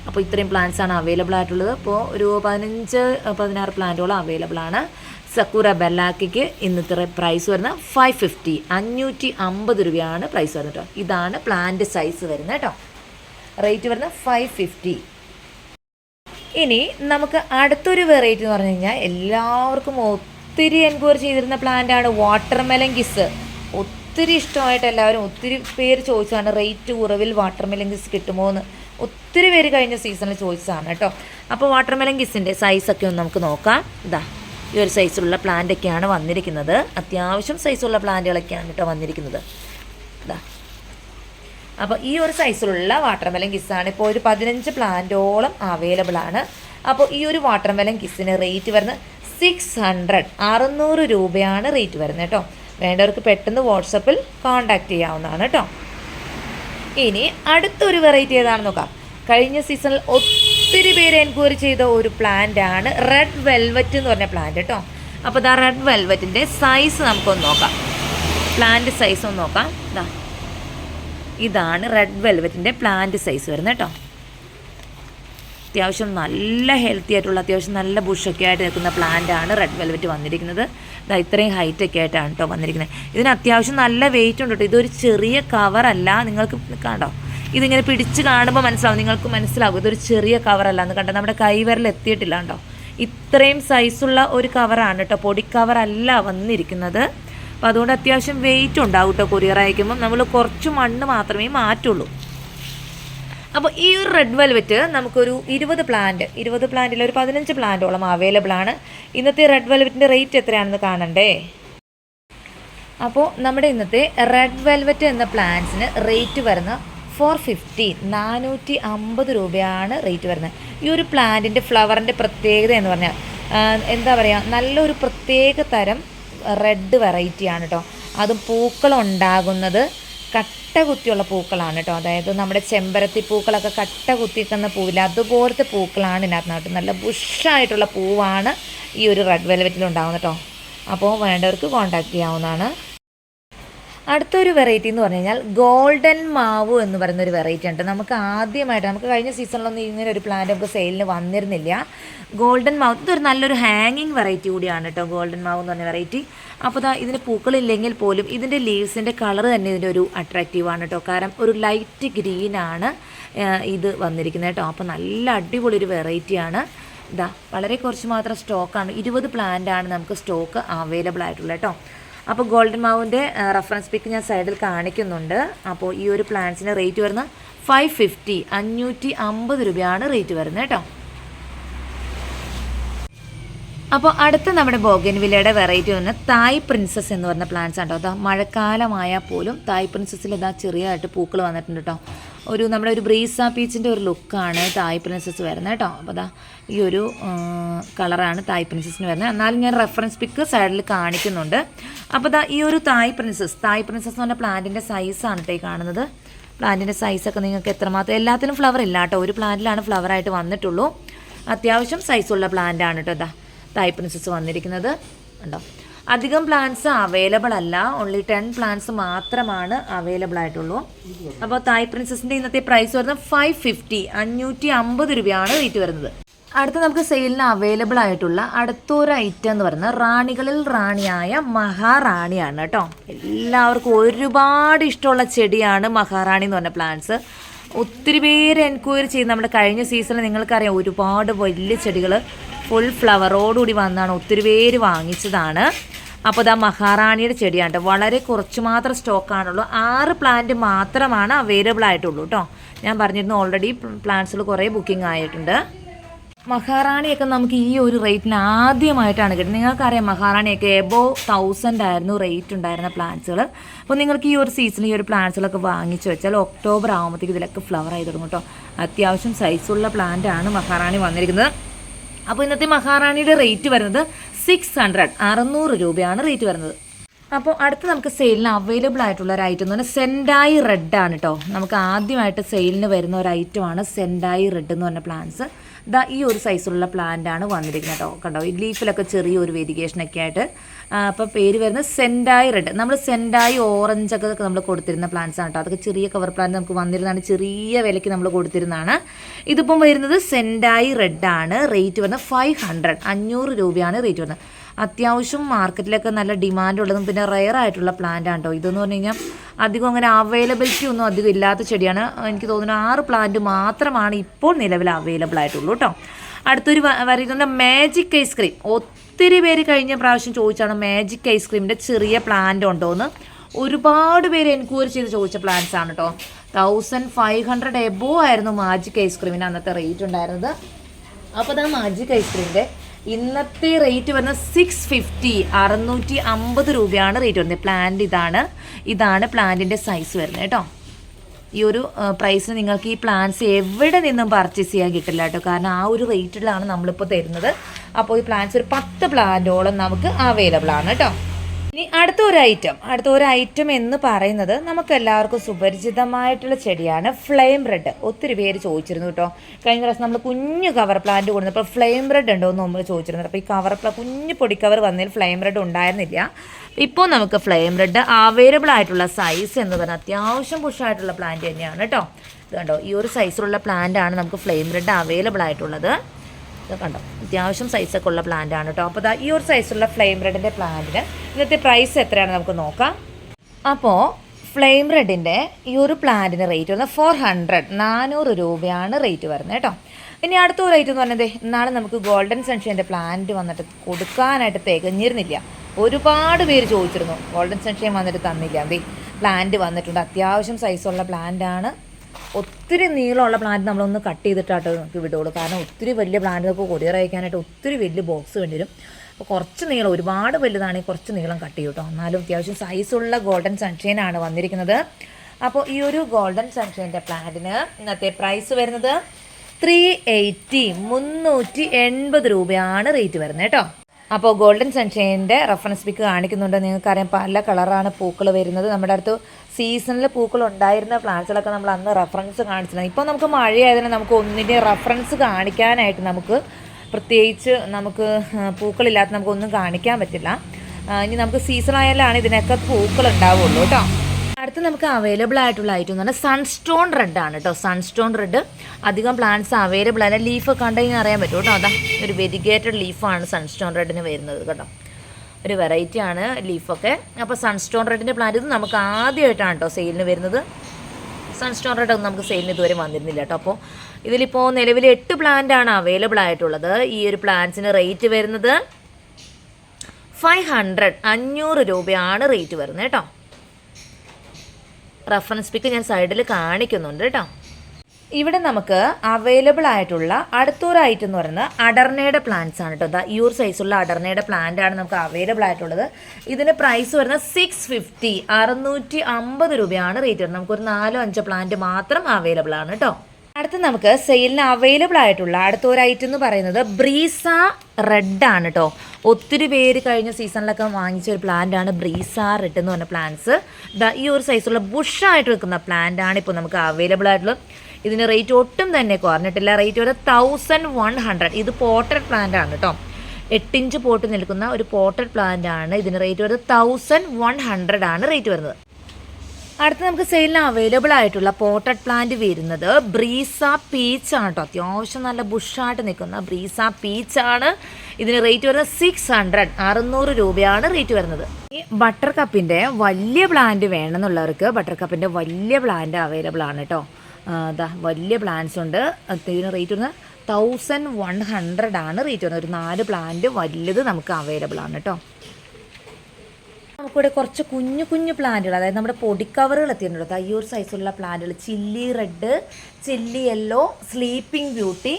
അപ്പോൾ ഇത്രയും പ്ലാന്റ്സ് ആണ് അവൈലബിൾ ആയിട്ടുള്ളത്. അപ്പോൾ ഒരു പതിനഞ്ച് പതിനാറ് പ്ലാന്റുകളും അവൈലബിൾ ആണ്. സക്കൂറ ബെല്ലാക്കിക്ക് ഇന്നത്തെ പ്രൈസ് വരുന്നത് ഫൈവ് ഫിഫ്റ്റി അഞ്ഞൂറ്റി അമ്പത് രൂപയാണ് പ്രൈസ് വരുന്നത് കേട്ടോ ഇതാണ് പ്ലാന്റ് സൈസ് വരുന്നത് കേട്ടോ റേറ്റ് വരുന്നത് ഫൈവ് ഫിഫ്റ്റി ഇനി നമുക്ക് അടുത്തൊരു വെറൈറ്റി എന്ന് പറഞ്ഞു കഴിഞ്ഞാൽ എല്ലാവർക്കും ഒത്തിരി എൻക്വയർ ചെയ്തിരുന്ന പ്ലാന്റ് ആണ് വാട്ടർ ഗിസ്. ഒത്തിരി ഇഷ്ടമായിട്ട് എല്ലാവരും ഒത്തിരി പേര് ചോദിച്ചതാണ് റേറ്റ് കുറവിൽ വാട്ടർ ഗിസ് കിട്ടുമോ? എന്ന്. ഒത്തിരി പേര് കഴിഞ്ഞ സീസണിൽ ചോദിച്ചതാണ് കേട്ടോ. അപ്പോൾ വാട്ടർ മെലങ്കിസിന്റെ സൈസൊക്കെ ഒന്ന് നമുക്ക് നോക്കാം. ഇതാ ഈ ഒരു സൈസിലുള്ള പ്ലാന്റൊക്കെയാണ് വന്നിരിക്കുന്നത്. അത്യാവശ്യം സൈസുള്ള പ്ലാന്റുകളൊക്കെയാണ് കേട്ടോ വന്നിരിക്കുന്നത്. ഇതാ അപ്പോൾ ഈ ഒരു സൈസിലുള്ള വാട്ടർമെലൻ കിസ്സാണ് ഇപ്പോൾ ഒരു പതിനഞ്ച് പ്ലാന്റോളം അവൈലബിൾ ആണ്. അപ്പോൾ ഈ ഒരു വാട്ടർമെലൻ കിസ്സിന് റേറ്റ് വരുന്നത് സിക്സ് ഹൺഡ്രഡ് അറുന്നൂറ് രൂപയാണ് റേറ്റ് വരുന്നത് കേട്ടോ. വേണ്ടവർക്ക് പെട്ടെന്ന് വാട്സപ്പിൽ കോൺടാക്റ്റ് ചെയ്യാവുന്നതാണ് കേട്ടോ. ഇനി അടുത്തൊരു വെറൈറ്റി ഏതാണെന്ന് നോക്കാം. കഴിഞ്ഞ സീസണിൽ ഒത്തിരി പേര് എൻക്വയറി ചെയ്ത ഒരു പ്ലാന്റ് ആണ് റെഡ് വെൽവെറ്റ് എന്ന് പറഞ്ഞ പ്ലാന്റ് കേട്ടോ. അപ്പോൾ ഇതാ റെഡ് വെൽവെറ്റിന്റെ സൈസ് നമുക്കൊന്ന് നോക്കാം. പ്ലാന്റ് സൈസ് ഒന്ന് നോക്കാം. ഇതാ ഇതാണ് റെഡ് വെൽവെറ്റിന്റെ പ്ലാന്റ് സൈസ് വരുന്നത് കേട്ടോ. അത്യാവശ്യം നല്ല ഹെൽത്തി ആയിട്ടുള്ള അത്യാവശ്യം നല്ല ബുഷൊക്കെ ആയിട്ട് നിൽക്കുന്ന പ്ലാന്റ് ആണ് റെഡ് വെൽവെറ്റ് വന്നിരിക്കുന്നത്. ഇതാ ഇത്രയും ഹൈറ്റ് ഒക്കെ ആയിട്ടാണ് കേട്ടോ വന്നിരിക്കുന്നത്. ഇതിന് അത്യാവശ്യം നല്ല വെയിറ്റ് ഉണ്ട് കേട്ടോ ഇതൊരു ചെറിയ കവറല്ല നിങ്ങൾക്ക് കണ്ടോ? ഇതിങ്ങനെ പിടിച്ച് കാണുമ്പോൾ മനസ്സിലാവും. നിങ്ങൾക്ക് മനസ്സിലാവും. ഇതൊരു ചെറിയ കവറല്ല എന്ന് കണ്ടോ? നമ്മുടെ കൈവിരൽ എത്തിയിട്ടില്ല കേട്ടോ ഇത്രയും സൈസുള്ള ഒരു കവറാണ് കേട്ടോ പൊടി കവറല്ല വന്നിരിക്കുന്നത്. അപ്പോൾ അതുകൊണ്ട് അത്യാവശ്യം വെയിറ്റ് ഉണ്ടാവും കേട്ടോ കൊറിയർ അയക്കുമ്പോൾ നമ്മൾ കുറച്ച് മണ്ണ് മാത്രമേ മാറ്റുള്ളൂ. അപ്പോൾ ഈ ഒരു റെഡ് വെൽവെറ്റ് നമുക്കൊരു ഇരുപത് പ്ലാന്റ് ഇരുപത് പ്ലാന്റിൽ ഒരു പതിനഞ്ച് പ്ലാന്റോളം അവൈലബിൾ ആണ്. ഇന്നത്തെ റെഡ് വെൽവെറ്റിന്റെ റേറ്റ് എത്രയാണെന്ന് കാണണ്ടേ? അപ്പോൾ നമ്മുടെ ഇന്നത്തെ റെഡ് വെൽവെറ്റ് എന്ന പ്ലാന്റ്സിന് റേറ്റ് വരുന്ന ഫോർ ഫിഫ്റ്റി നാനൂറ്റി അമ്പത് രൂപയാണ് റേറ്റ് വരുന്നത്. ഈ ഒരു പ്ലാന്റിന്റെ ഫ്ലവറിന്റെ പ്രത്യേകത എന്ന് പറഞ്ഞാൽ എന്താ പറയുക നല്ലൊരു പ്രത്യേക തരം റെഡ് വെറൈറ്റിയാണ് കേട്ടോ അതും പൂക്കൾ ഉണ്ടാകുന്നത് കട്ട കുത്തിയുള്ള പൂക്കളാണ് കേട്ടോ അതായത് നമ്മുടെ ചെമ്പരത്തി പൂക്കളൊക്കെ കട്ട കുത്തിക്കുന്ന പൂവില്ല അതുപോലത്തെ പൂക്കളാണ് ഇതിനകത്ത് നല്ല ബുഷായിട്ടുള്ള പൂവാണ് ഈ ഒരു റെഡ് വെൽവെറ്റിൽ ഉണ്ടാകുന്നത് കേട്ടോ അപ്പോൾ വേണ്ടവർക്ക് കോൺടാക്റ്റ് ചെയ്യാവുന്നതാണ്. അടുത്തൊരു വെറൈറ്റി എന്ന് പറഞ്ഞു കഴിഞ്ഞാൽ ഗോൾഡൻ മാവ് എന്ന് പറയുന്ന ഒരു വെറൈറ്റി ഉണ്ട്. നമുക്ക് ആദ്യമായിട്ട് നമുക്ക് കഴിഞ്ഞ സീസണിലൊന്നും ഇങ്ങനെ ഒരു പ്ലാന്റ് നമുക്ക് സെയിലിന് വന്നിരുന്നില്ല. ഗോൾഡൻ മാവ് ഇതൊരു നല്ലൊരു ഹാങ്ങിങ് വെറൈറ്റി കൂടിയാണ് കേട്ടോ ഗോൾഡൻ മാവ് എന്ന് പറഞ്ഞ വെറൈറ്റി അപ്പോൾ ദാ ഇതിന് പൂക്കളില്ലെങ്കിൽ പോലും ഇതിന്റെ ലീവ്സിന്റെ കളർ തന്നെ ഇതിന്റെ ഒരു അട്രാക്റ്റീവാണ് കേട്ടോ കാരണം ഒരു ലൈറ്റ് ഗ്രീനാണ് ഇത് വന്നിരിക്കുന്നത് കേട്ടോ അപ്പോൾ നല്ല അടിപൊളി ഒരു വെറൈറ്റിയാണ് ഇതാ വളരെ കുറച്ച് മാത്രം സ്റ്റോക്കാണ് ഇരുപത് പ്ലാന്റാണ് നമുക്ക് സ്റ്റോക്ക് അവൈലബിൾ ആയിട്ടുള്ളത് കേട്ടോ അപ്പോൾ ഗോൾഡൻ മാവിന്റെ റഫറൻസ് പിക്ക് ഞാൻ സൈഡിൽ കാണിക്കുന്നുണ്ട്. അപ്പോൾ ഈ ഒരു പ്ലാന്റ്സിന്റെ റേറ്റ് വരുന്നത് ഫൈവ് ഫിഫ്റ്റി അഞ്ഞൂറ്റി അമ്പത് രൂപയാണ് റേറ്റ് വരുന്നത് കേട്ടോ. അപ്പോൾ അടുത്ത നമ്മുടെ ബോഗൻവില്ലയുടെ വെറൈറ്റി വന്ന് തായ് പ്രിൻസസ് എന്ന് പറഞ്ഞ പ്ലാന്റ്സ് ആണ് കേട്ടോ. അതാ മഴക്കാലമായാൽ പോലും തായ് പ്രിൻസസിൽ ഇതാ ചെറിയതായിട്ട് പൂക്കൾ വന്നിട്ടുണ്ട് കേട്ടോ. ഒരു നമ്മുടെ ഒരു ബ്രീസ പീച്ചിന്റെ ഒരു ലുക്കാണ് തായ് പ്രിൻസസ് വരുന്നത് കേട്ടോ. അപ്പോൾ അതാ ഈ ഒരു കളറാണ് തായ് പ്രിൻസസിന് വരുന്നത്. എന്നാലും ഞാൻ റെഫറൻസ് പിക്ക് സൈഡിൽ കാണിക്കുന്നുണ്ട്. അപ്പോൾ അതാ ഈ ഒരു തായ് പ്രിൻസസ് തായ് പ്രിൻസസ് എന്ന് പറഞ്ഞ പ്ലാന്റിന്റെ സൈസാണ് കേട്ടോ കാണുന്നത്. പ്ലാന്റിന്റെ സൈസൊക്കെ നിങ്ങൾക്ക് എത്രമാത്രം എല്ലാത്തിനും ഫ്ലവർ ഇല്ല കേട്ടോ ഒരു പ്ലാന്റിലാണ് ഫ്ലവറായിട്ട് വന്നിട്ടുള്ളൂ. അത്യാവശ്യം സൈസുള്ള പ്ലാന്റാണ് കേട്ടോ അതാ തായ് പ്രിൻസസ് വന്നിരിക്കുന്നത്. ഉണ്ടോ അധികം പ്ലാന്റ്സ് അവൈലബിൾ അല്ല. ഓൺലി ടെൻ പ്ലാന്റ്സ് മാത്രമാണ് അവൈലബിൾ ആയിട്ടുള്ളൂ. അപ്പോൾ തായ് പ്രിൻസസിന്റെ ഇന്നത്തെ പ്രൈസ് വരുന്നത് ഫൈവ് ഫിഫ്റ്റി അഞ്ഞൂറ്റി അമ്പത് രൂപയാണ് റേറ്റ് വരുന്നത്. അടുത്ത നമുക്ക് സെയിലിന് അവൈലബിൾ ആയിട്ടുള്ള അടുത്തൊരു ഐറ്റം എന്ന് പറയുന്നത് റാണികളിൽ റാണിയായ മഹാറാണിയാണ് കേട്ടോ. എല്ലാവർക്കും ഒരുപാട് ഇഷ്ടമുള്ള ചെടിയാണ് മഹാറാണി എന്ന് പറഞ്ഞ പ്ലാന്റ്സ് ഒത്തിരി പേര് എൻക്വയറി ചെയ്ത് നമ്മുടെ കഴിഞ്ഞ സീസണിൽ നിങ്ങൾക്കറിയാം ഒരുപാട് വലിയ ചെടികൾ ഫുൾ ഫ്ലവറോടുകൂടി വന്നാണ് ഒത്തിരി പേര് വാങ്ങിച്ചതാണ്. അപ്പോൾ ഇതാ മഹാറാണിയുടെ ചെടിയാണ് വളരെ കുറച്ച് മാത്രം സ്റ്റോക്കാണുള്ളൂ. ആറ് പ്ലാന്റ് മാത്രമാണ് അവൈലബിൾ ആയിട്ടുള്ളൂ കേട്ടോ ഞാൻ പറഞ്ഞിരുന്നു ഓൾറെഡി പ്ലാന്റ്സിൽ കുറേ ബുക്കിംഗ് ആയിട്ടുണ്ട്. മഹാറാണിയൊക്കെ നമുക്ക് ഈ ഒരു റേറ്റിന് ആദ്യമായിട്ടാണ് കിട്ടുന്നത്. നിങ്ങൾക്കറിയാം മഹാറാണിയൊക്കെ എബോ തൗസൻഡ് ആയിരുന്നു റേറ്റ് ഉണ്ടായിരുന്ന പ്ലാന്റ്സുകൾ അപ്പോൾ നിങ്ങൾക്ക് ഈ ഒരു സീസണിൽ ഈ ഒരു പ്ലാന്റ്സുകളൊക്കെ വാങ്ങിച്ചു വെച്ചാൽ ഒക്ടോബർ ആകുമ്പോഴത്തേക്ക് ഇതിലൊക്കെ ഫ്ലവർ ആയി തുടങ്ങും കേട്ടോ അത്യാവശ്യം സൈസുള്ള പ്ലാന്റ് ആണ് മഹാറാണി വന്നിരിക്കുന്നത്. അപ്പോൾ ഇന്നത്തെ മഹാറാണിയുടെ റേറ്റ് വരുന്നത് സിക്സ് ഹൺഡ്രഡ് അറുന്നൂറ് രൂപയാണ് റേറ്റ് വരുന്നത്. അപ്പോൾ അടുത്ത് നമുക്ക് സെയിലിന് അവൈലബിൾ ആയിട്ടുള്ള ഒരു ഐറ്റം എന്ന് പറഞ്ഞാൽ സെൻഡായി റെഡ് ആണ് കേട്ടോ നമുക്ക് ആദ്യമായിട്ട് സെയിലിന് വരുന്ന ഒരു ഐറ്റമാണ് സെൻഡായി റെഡ് എന്ന് പറഞ്ഞ പ്ലാന്റ്സ് ഇതാ ഈ ഒരു സൈസിലുള്ള പ്ലാന്റ് ആണ് വന്നിരിക്കുന്നത് കേട്ടോ. കണ്ടോ? ഈ ലീഫിലൊക്കെ ചെറിയൊരു ഒക്കെ ആയിട്ട് അപ്പോൾ പേര് വരുന്നത് സെൻഡായി റെഡ് നമ്മൾ സെൻഡായി ഓറഞ്ച് ഒക്കെ നമ്മൾ കൊടുത്തിരുന്ന പ്ലാന്റ്സ് ആണ് കേട്ടോ. അതൊക്കെ ചെറിയ കവർ പ്ലാന്റ് നമുക്ക് വന്നിരുന്നതാണ്. ചെറിയ വിലയ്ക്ക് നമ്മൾ കൊടുത്തിരുന്നതാണ്. ഇതിപ്പം വരുന്നത് സെൻഡായി റെഡ് ആണ്. റേറ്റ് വരുന്നത് ഫൈവ് ഹൺഡ്രഡ് അഞ്ഞൂറ് രൂപയാണ് റേറ്റ് വരുന്നത്. അത്യാവശ്യം മാർക്കറ്റിലൊക്കെ നല്ല ഡിമാൻഡ് ഉള്ളതും പിന്നെ റയർ ആയിട്ടുള്ള പ്ലാന്റ് ആണ് കേട്ടോ. ഇതെന്ന് പറഞ്ഞു കഴിഞ്ഞാൽ അധികം അങ്ങനെ അവൈലബിലിറ്റി ഒന്നും അധികം ഇല്ലാത്ത ചെടിയാണ്. എനിക്ക് തോന്നുന്നു ആറ് പ്ലാന്റ് മാത്രമാണ് ഇപ്പോൾ നിലവിൽ അവൈലബിൾ ആയിട്ടുള്ളൂ കേട്ടോ അടുത്തൊരു വരയ്ക്കുന്ന മാജിക് ഐസ്ക്രീം ഒത്തിരി പേര് കഴിഞ്ഞ പ്രാവശ്യം ചോദിച്ചാണ് മാജിക് ഐസ്ക്രീമിന്റെ ചെറിയ പ്ലാന്റ് ഉണ്ടോയെന്ന് ഒരുപാട് പേര് എൻക്വയറി ചെയ്ത് ചോദിച്ച പ്ലാന്റ്സ് ആണ് കേട്ടോ തൗസൻഡ് ഫൈവ് ഹൺഡ്രഡ് എബോ ആയിരുന്നു മാജിക് ഐസ്ക്രീമിന് അന്നത്തെ റേറ്റ് ഉണ്ടായിരുന്നത്. അപ്പോൾ അതാണ് മാജിക് ഐസ്ക്രീമിന്റെ ഇന്നത്തെ റേറ്റ് വരുന്നത് സിക്സ് ഫിഫ്റ്റി അറുന്നൂറ്റി അമ്പത് രൂപയാണ് റേറ്റ് വരുന്നത്. പ്ലാന്റ് ഇതാണ്. ഇതാണ് പ്ലാന്റിന്റെ സൈസ് വരുന്നത് കേട്ടോ. ഈ ഒരു പ്രൈസ് നിങ്ങൾക്ക് ഈ പ്ലാന്റ്സ് എവിടെ നിന്നും പർച്ചേസ് ചെയ്യാൻ കിട്ടില്ല കേട്ടോ. കാരണം ആ ഒരു റേറ്റിലാണ് നമ്മളിപ്പോൾ തരുന്നത്. അപ്പോൾ ഈ പ്ലാന്റ്സ് ഒരു പത്ത് പ്ലാന്റോളം നമുക്ക് അവൈലബിൾ ആണ് കേട്ടോ. ഇനി അടുത്ത ഒരു ഐറ്റം അടുത്ത ഒരു ഐറ്റം എന്ന് പറയുന്നത് നമുക്ക് എല്ലാവർക്കും സുപരിചിതമായിട്ടുള്ള ചെടിയാണ് ഫ്ലെയിം ബ്രെഡ് ഒത്തിരി പേര് ചോദിച്ചിരുന്നു കേട്ടോ. കഴിഞ്ഞ പ്രാവശ്യം നമ്മൾ കുഞ്ഞു കവർ പ്ലാന്റ് കൊടുത്തപ്പോൾ ഫ്ലെയിം ബ്രെഡ് ഉണ്ടോ എന്ന് നമ്മൾ ചോദിച്ചിരുന്നത് അപ്പോൾ ഈ കവർ പ്ലാ കുഞ്ഞു പൊടി കവർ വന്നതിൽ ഫ്ലെയിം ബ്രെഡ് ഉണ്ടായിരുന്നില്ല. ഇപ്പോൾ നമുക്ക് ഫ്ലെയിം ബ്രെഡ് അവൈലബിൾ ആയിട്ടുള്ള സൈസ് എന്ന് പറഞ്ഞാൽ അത്യാവശ്യം പുഷായിട്ടുള്ള പ്ലാന്റ് തന്നെയാണ് കേട്ടോ. ഇത് കണ്ടോ ഈ ഒരു സൈസിലുള്ള പ്ലാന്റ് ആണ് നമുക്ക് ഫ്ലെയിം ബ്രെഡ് അവൈലബിൾ ആയിട്ടുള്ളത്. കണ്ടോ? അത്യാവശ്യം സൈസൊക്കെ ഉള്ള പ്ലാന്റ് ആണ് കേട്ടോ അപ്പോൾ ഈ ഒരു സൈസുള്ള ഫ്ലെയിം റെഡിന്റെ പ്ലാന്റിന് ഇന്നത്തെ പ്രൈസ് എത്രയാണ് നമുക്ക് നോക്കാം. അപ്പോൾ ഫ്ലെയിം റെഡിന്റെ ഈ ഒരു പ്ലാന്റിന് റേറ്റ് വരുന്നത് ഫോർ ഹൺഡ്രഡ് നാനൂറ് രൂപയാണ് റേറ്റ് വരുന്നത് കേട്ടോ ഇനി അടുത്ത റേറ്റ് എന്ന് പറഞ്ഞത് ഇന്നാളെ നമുക്ക് ഗോൾഡൻ സൺഷൈന്റെ പ്ലാന്റ് വന്നിട്ട് കൊടുക്കാനായിട്ട് തികഞ്ഞിരുന്നില്ല. ഒരുപാട് പേര് ചോദിച്ചിരുന്നു ഗോൾഡൻ സൺഷൈൻ വന്നിട്ട് തന്നില്ല. അതെ പ്ലാന്റ് വന്നിട്ടുണ്ട്. അത്യാവശ്യം സൈസുള്ള പ്ലാന്റ് ആണ്. ഒത്തിരി നീളമുള്ള പ്ലാന്റ് നമ്മളൊന്ന് കട്ട് ചെയ്തിട്ടാട്ടോ നമുക്ക് വിടുകയുള്ളൂ കാരണം ഒത്തിരി വലിയ പ്ലാന്റ് നമുക്ക് കൊറിയർ അയക്കാനായിട്ട് ഒത്തിരി വലിയ ബോക്സ് വേണ്ടി വരും അപ്പോൾ കുറച്ച് നീളം ഒരുപാട് വലുതാണെങ്കിൽ കുറച്ച് നീളം കട്ട് ചെയ്യും കേട്ടോ എന്നാലും അത്യാവശ്യം സൈസുള്ള ഗോൾഡൻ സൺഷൈൻ ആണ് വന്നിരിക്കുന്നത്. അപ്പോൾ ഈ ഒരു ഗോൾഡൻ സൺഷൈന്റെ പ്ലാന്റിന് ഇന്നത്തെ പ്രൈസ് വരുന്നത് ത്രീ എയ്റ്റി മുന്നൂറ്റി എൺപത് രൂപയാണ് റേറ്റ് വരുന്നത് കേട്ടോ അപ്പോൾ ഗോൾഡൻ സൺഷൈന്റെ റെഫറൻസ് പിക്ക് കാണിക്കുന്നുണ്ട്. നിങ്ങൾക്കറിയാം പല കളറാണ് പൂക്കൾ വരുന്നത്. നമ്മുടെ അടുത്ത് സീസണിൽ പൂക്കൾ ഉണ്ടായിരുന്ന പ്ലാന്റ്സുകളൊക്കെ നമ്മൾ അന്ന് റെഫറൻസ് കാണിച്ചിട്ടുണ്ട് ഇപ്പോൾ നമുക്ക് മഴയായതിനാൽ നമുക്ക് ഒന്നിന്റെ റെഫറൻസ് കാണിക്കാനായിട്ട് നമുക്ക് പ്രത്യേകിച്ച് നമുക്ക് പൂക്കളില്ലാത്ത നമുക്കൊന്നും കാണിക്കാൻ പറ്റില്ല. ഇനി നമുക്ക് സീസൺ ആയാലാണ് ഇതിനൊക്കെ പൂക്കൾ ഉണ്ടാവുള്ളൂ കേട്ടോ. അടുത്ത് നമുക്ക് അവൈലബിൾ ആയിട്ടുള്ള ഐറ്റം എന്ന് പറഞ്ഞാൽ സൺസ്റ്റോൺ റെഡ് ആണ് കേട്ടോ സൺസ്റ്റോൺ റെഡ് അധികം പ്ലാന്റ്സ് അവൈലബിൾ ആണ് ലീഫ് കണ്ടെങ്കിൽ അറിയാൻ പറ്റും കേട്ടോ അതാ ഒരു വെരിഗേറ്റഡ് ലീഫാണ് സൺസ്റ്റോൺ റെഡിന് വരുന്നത് കേട്ടോ ഒരു വെറൈറ്റി ആണ് ലീഫൊക്കെ അപ്പോൾ സൺസ്റ്റോൺ റെഡിന്റെ പ്ലാന്റ് ഇത് നമുക്ക് ആദ്യമായിട്ടാണ് കേട്ടോ സെയിലിന് വരുന്നത്. സൺസ്റ്റോൺ റെഡ് ഒന്നും നമുക്ക് സെയിലിന് ഇതുവരെ വന്നിരുന്നില്ല കേട്ടോ അപ്പോൾ ഇതിലിപ്പോൾ നിലവിൽ എട്ട് പ്ലാന്റ് ആണ് അവൈലബിൾ ആയിട്ടുള്ളത്. ഈ ഒരു പ്ലാന്റ്സിന് റേറ്റ് വരുന്നത് ഫൈവ് ഹൺഡ്രഡ് അഞ്ഞൂറ് രൂപയാണ് റേറ്റ് വരുന്നത് കേട്ടോ റെഫറൻസ് പിക്ക് ഞാൻ സൈഡിൽ കാണിക്കുന്നുണ്ട് കേട്ടോ. ഇവിടെ നമുക്ക് അവൈലബിൾ ആയിട്ടുള്ള അടുത്തൊരു ഐറ്റം എന്ന് പറയുന്നത് അടർണയുടെ പ്ലാന്റ്സ് ആണ് കേട്ടോ. ദാ ഒരു സൈസുള്ള അടർണയുടെ പ്ലാന്റ് ആണ് നമുക്ക് അവൈലബിൾ ആയിട്ടുള്ളത്. ഇതിന് പ്രൈസ് വരുന്നത് സിക്സ് ഫിഫ്റ്റി അറുന്നൂറ്റി അമ്പത് രൂപയാണ് റേറ്റ് വരുന്നത്. നമുക്കൊരു നാലോ അഞ്ചോ പ്ലാന്റ് മാത്രം അവൈലബിൾ ആണ് കേട്ടോ. അടുത്ത് നമുക്ക് സെയിലിന് അവൈലബിൾ ആയിട്ടുള്ള അടുത്ത ഒരു ഐറ്റം എന്ന് പറയുന്നത് ബ്രീസ റെഡ് ആണ് കേട്ടോ ഒത്തിരി പേര് കഴിഞ്ഞ സീസണിലൊക്കെ വാങ്ങിച്ച ഒരു പ്ലാന്റ് ആണ് ബ്രീസ റെഡ് എന്ന് പറഞ്ഞ പ്ലാന്റ്സ് ഈ ഒരു സൈസുള്ള ബുഷായിട്ട് നിൽക്കുന്ന പ്ലാന്റ് ആണ് ഇപ്പോൾ നമുക്ക് അവൈലബിൾ ആയിട്ടുള്ളത്. ഇതിന് റേറ്റ് ഒട്ടും തന്നെ കുറഞ്ഞിട്ടില്ല. റേറ്റ് ഒരു തൗസൻഡ് വൺ ഹൺഡ്രഡ് ഇത് പോട്ടഡ് പ്ലാന്റ് ആണ് കേട്ടോ എട്ടിഞ്ച് പോട്ട് നിൽക്കുന്ന ഒരു പോട്ടഡ് പ്ലാന്റ് ആണ്. ഇതിന് റേറ്റ് വരുന്നത് തൗസൻഡ് വൺ ഹൺഡ്രഡ് ആണ് റേറ്റ് വരുന്നത്. അടുത്ത് നമുക്ക് സെയിലിന് അവൈലബിൾ ആയിട്ടുള്ള പോട്ടഡ് പ്ലാന്റ് വരുന്നത് ബ്രീസ പീച്ച് ആണ് കേട്ടോ അത്യാവശ്യം നല്ല ബുഷായിട്ട് നിൽക്കുന്ന ബ്രീസ പീച്ച് ആണ്. ഇതിന് റേറ്റ് വരുന്നത് സിക്സ് ഹൺഡ്രഡ് അറുന്നൂറ് രൂപയാണ് റേറ്റ് വരുന്നത്. ഈ ബട്ടർ കപ്പിന്റെ വലിയ പ്ലാന്റ് വേണമെന്നുള്ളവർക്ക് ബട്ടർ കപ്പിന്റെ വലിയ പ്ലാന്റ് അവൈലബിൾ ആണ് കേട്ടോ അതാ വലിയ പ്ലാന്റ്സ് ഉണ്ട്. ഇതിന് റേറ്റ് വരുന്നത് തൗസൻഡ് വൺ ഹൺഡ്രഡ് ആണ് റേറ്റ് വരുന്നത്. ഒരു നാല് പ്ലാന്റ് വലുത് നമുക്ക് അവൈലബിൾ ആണ് കേട്ടോ നമുക്കിവിടെ കുറച്ച് കുഞ്ഞു കുഞ്ഞു പ്ലാന്റുകൾ അതായത് നമ്മുടെ പൊടിക്കവറുകൾ എത്തിയിട്ടുണ്ട്. അയ്യൂർ സൈസുള്ള പ്ലാന്റുകൾ. Chilli red chilli yellow sleeping beauty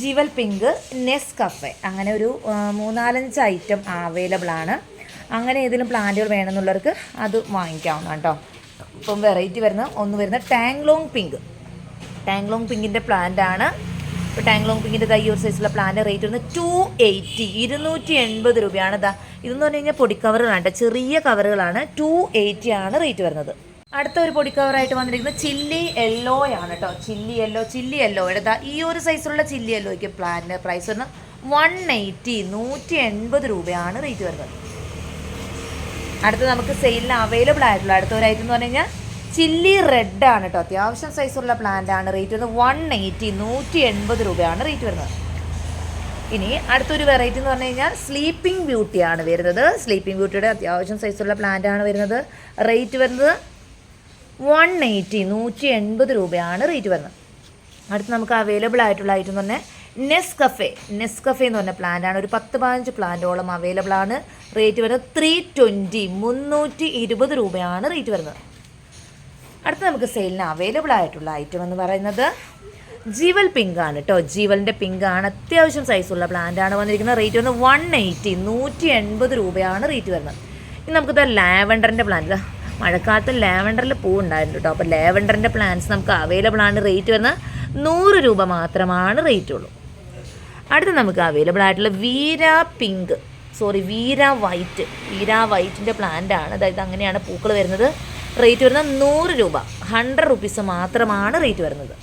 jewel pink നെസ് കഫെ അങ്ങനെ ഒരു മൂന്നാലഞ്ച് ഐറ്റം അവൈലബിൾ ആണ്. അങ്ങനെ ഏതെങ്കിലും പ്ലാന്റുകൾ വേണമെന്നുള്ളവർക്ക് അത് വാങ്ങിക്കാവുന്ന കേട്ടോ. ഇപ്പം വെറൈറ്റി വരുന്ന ഒന്ന് വരുന്ന ടാങ്ലോങ് പിങ്ക് ടാങ്ലോങ് പിങ്കിന്റെ പ്ലാന്റ് ആണ്. ഇപ്പോൾ ടാങ്ലോങ് പിങ്കിന്റെ തയ്യൂർ സൈസുള്ള പ്ലാന്റ് റേറ്റ് വരുന്നത് ടു എയ്റ്റി ഇരുന്നൂറ്റി എൺപത് രൂപയാണ്. ഇതാ ഇതെന്ന് പറഞ്ഞു കഴിഞ്ഞാൽ പൊടിക്കവറുകളാണ് ചെറിയ കവറുകളാണ് ടു എയ്റ്റി ആണ് റേറ്റ് വരുന്നത്. അടുത്ത ഒരു പൊടി കവറായിട്ട് വന്നിരിക്കുന്നത് ചില്ലി യെല്ലോ ആണ് കേട്ടോ. ചില്ലി യെല്ലോ ചില്ലി യെല്ലോ എടുത്താൽ ഈ ഒരു സൈസുള്ള ചില്ലി യെല്ലോയ്ക്ക് പ്ലാനിന്റെ പ്രൈസ് വരുന്നത് വൺ എയ്റ്റി നൂറ്റി എൺപത് രൂപയാണ് റേറ്റ് വരുന്നത്. അടുത്ത് നമുക്ക് സെയിലിന് അവൈലബിൾ ആയിട്ടുള്ള അടുത്ത ഒരു ഐറ്റം എന്ന് പറഞ്ഞു കഴിഞ്ഞാൽ ചില്ലി റെഡ് ആണ് കേട്ടോ. അത്യാവശ്യം സൈസുള്ള പ്ലാന്റ് ആണ് റേറ്റ് വരുന്നത്. വൺ എയ്റ്റി നൂറ്റി എൺപത് രൂപയാണ് റേറ്റ് വരുന്നത്. ഇനി അടുത്തൊരു വെറൈറ്റി എന്ന് പറഞ്ഞു കഴിഞ്ഞാൽ സ്ലീപ്പിംഗ് ബ്യൂട്ടിയാണ് വരുന്നത്. സ്ലീപ്പിംഗ് ബ്യൂട്ടിയുടെ അത്യാവശ്യം സൈസുള്ള പ്ലാന്റ് ആണ് വരുന്നത്. റേറ്റ് വരുന്നത് വൺ എയ്റ്റി നൂറ്റി എൺപത് രൂപയാണ് റേറ്റ് വരുന്നത്. അടുത്ത് നമുക്ക് അവൈലബിൾ ആയിട്ടുള്ള ഐറ്റം എന്ന് പറഞ്ഞാൽ നെസ്കഫെ നെസ് കഫേ എന്ന് പറഞ്ഞ പ്ലാന്റ് ആണ്. ഒരു പത്ത് പതിനഞ്ച് പ്ലാന്റോളം അവൈലബിൾ ആണ്. റേറ്റ് വരുന്നത് ത്രീ ട്വന്റി മുന്നൂറ്റി ഇരുപത് രൂപയാണ് റേറ്റ് വരുന്നത്. അടുത്ത് നമുക്ക് സെയിലിന് അവൈലബിൾ ആയിട്ടുള്ള ഐറ്റം എന്ന് പറയുന്നത് ജീവൽ പിങ്ക് ആണ് കേട്ടോ ജീവലിന്റെ പിങ്ക് ആണ് അത്യാവശ്യം സൈസുള്ള ആണ് വന്നിരിക്കുന്നത്. റേറ്റ് വന്ന് വൺ എയ്റ്റി നൂറ്റി എൺപത് രൂപയാണ് റേറ്റ് വരുന്നത്. ഇനി നമുക്കിത് ലാവൻഡറിന്റെ പ്ലാന്റ് മഴക്കാലത്ത് ലാവൻഡറിൽ പൂ ഉണ്ടായിരുന്നു കേട്ടോ അപ്പോൾ ലാവൻഡറിന്റെ പ്ലാന്റ്സ് നമുക്ക് അവൈലബിൾ ആണ് റേറ്റ് വരുന്നത് നൂറ് രൂപ മാത്രമാണ് റേറ്റ് ഉള്ളൂ. അടുത്ത് നമുക്ക് അവൈലബിൾ ആയിട്ടുള്ള വീര പിങ്ക് സോറി വീര വൈറ്റ് വീര വൈറ്റിന്റെ പ്ലാന്റ് ആണ്. അതായത് അങ്ങനെയാണ് പൂക്കൾ വരുന്നത്. റേറ്റ് വരുന്നത് നൂറ് രൂപ ഹൺഡ്രഡ് റുപ്പീസ് മാത്രമാണ് റേറ്റ് വരുന്നത്.